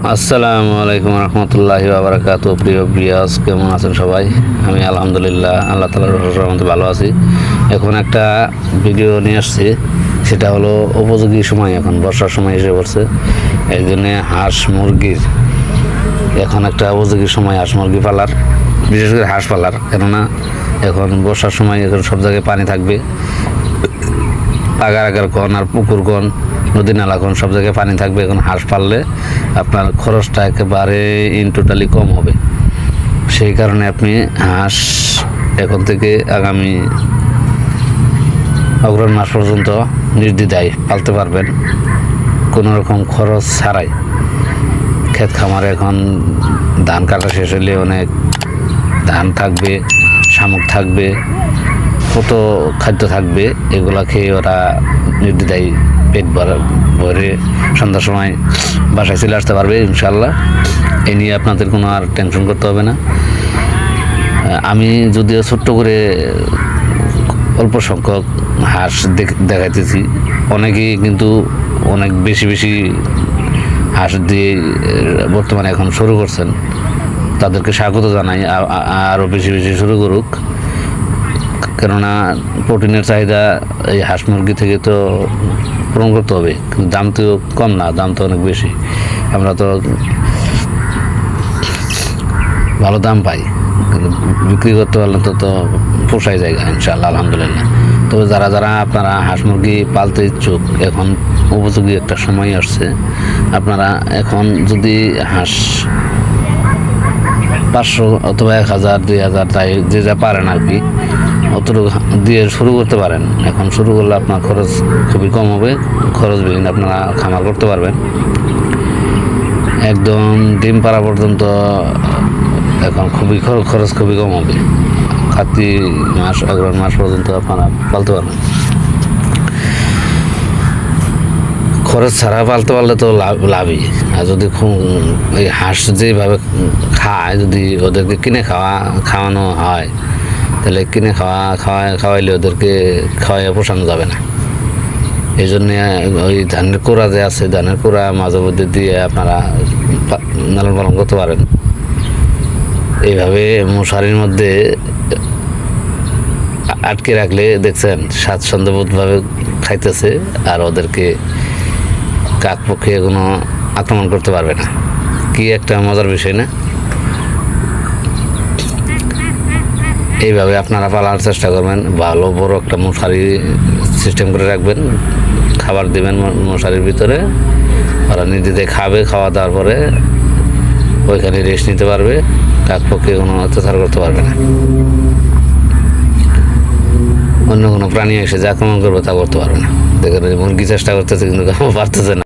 আসসালামু আলাইকুম রহমতুল্লাহি বাবরাকাত প্রিয় প্রিয়াস কেমন আছেন সবাই? আমি আলহামদুলিল্লাহ আল্লাহ তালার রহমতে ভালো আছি। এখন একটা ভিডিও নিয়ে আসছি, সেটা হলো উপযোগী সময় এখন, বর্ষার সময় এসে পড়ছে। এই জন্যে হাঁস মুরগির, এখন একটা উপযোগী সময় হাঁস মুরগি পালার, বিশেষ করে হাঁস পালার। কেননা এখন বর্ষার সময় এখন সব জায়গায় পানি থাকবে। আগার আগার কন আর পুকুর কন নদী নালা কন সব জায়গায় পানি থাকবে, এখন হাঁস পাললে আপনার খরচটা একেবারে ইন টোটালি কম হবে। সেই কারণে আপনি হাঁস এখন থেকে আগামী অগ্রহণ মাস পর্যন্ত নির্দ্বিধায় পালতে পারবেন। কোনো রকম খরচ ছাড়াই। ক্ষেত খামারে এখন ধান কাটা শেষ হলে অনেক ধান থাকবে, শামুক থাকবে কত খাদ্য থাকবে, এগুলা খেয়ে ওরা নির্দ্বিধায় পেট ভরা সন্ধ্যার সময় বাসায় চলে আসতে পারবে ইনশাল্লাহ এ নিয়ে আপনাদের কোনো আর টেনশন করতে হবে না। আমি যদিও ছোট্ট করে অল্প সংখ্যক হাঁস দেখ- দেখাইতেছি, অনেকেই কিন্তু অনেক বেশি বেশি হাঁস দিয়ে বর্তমানে এখন শুরু করছেন। তাদেরকে স্বাগত জানাই আরও বেশি বেশি শুরু করুক। কেননা প্রোটিনের চাহিদা এই হাঁস মুরগি থেকে তো পূরণ করতে হবে, কিন্তু দাম তো কম না, দাম তো অনেক বেশি। আমরা তো ভালো দাম পাই, কিন্তু বিক্রি করতে পারলে তো তো পোষাই জায়গা ইনশাল্লাহ আলহামদুলিল্লাহ। তবে যারা যারা আপনারা হাঁস মুরগি পালতে ইচ্ছুক, এখন উপযোগী একটা সময় আসছে। আপনারা এখন যদি হাঁস পাঁচশো অথবা এক হাজার, দুই হাজার, তাই যে যা পারেন আর কি অতটুকু দিয়ে শুরু করতে পারেন। এখন শুরু করলে আপনার খরচ খুবই কম হবে। খরচ বিহীন আপনারা খামার করতে পারবেন। একদম ডিম পাড়া পর্যন্ত, এখন খুবই খর- খরচ খুবই কম হবে। কার্তিক মাস অগ্রহণ মাস পর্যন্ত আপনারা পালতে পারবেন। খরচ ছাড়া পালতে পারলে তো লাভ, লাভই। আর যদি এই হাঁস যেভাবে খায়, যদি ওদেরকে কিনে খাওয়া, খাওয়ানো হয় তাহলে কিনে খাওয়া খাওয়া, খাওয়াইলে ওদেরকে খাওয়াইয়া পোষানো যাবে না। এই জন্যে, ওই ধানের কোড়া যে আছে, ধানের কোড়া মাঝে মধ্যে দিয়ে আপনারা লালন পালন করতে পারেন। এইভাবে মশারির মধ্যে আটকে রাখলে দেখছেন, স্বাচ্ছন্দ্যবোধভাবে খাইতেছে আর ওদেরকে কাক পক্ষে কোনো আক্রমণ করতে পারবে না। কি একটা মজার বিষয় না? এইভাবে আপনারা পালার চেষ্টা করবেন। ভালো, বড় একটা মশারি সিস্টেম করে রাখবেন। খাবার দিবেন মশারির ভিতরে। ওরা নিজেদের খাবে, খাওয়া দাওয়ার পরে ওইখানে রেস্ট নিতে পারবে। কাক পক্ষে কোনো অত্যাচার করতে পারবে না। অন্য কোনো প্রাণী এসে যে আক্রমণ করবে তা করতে পারবে না। দেখেন, মুরগি চেষ্টা করতেছে কিন্তু পারতেছে না।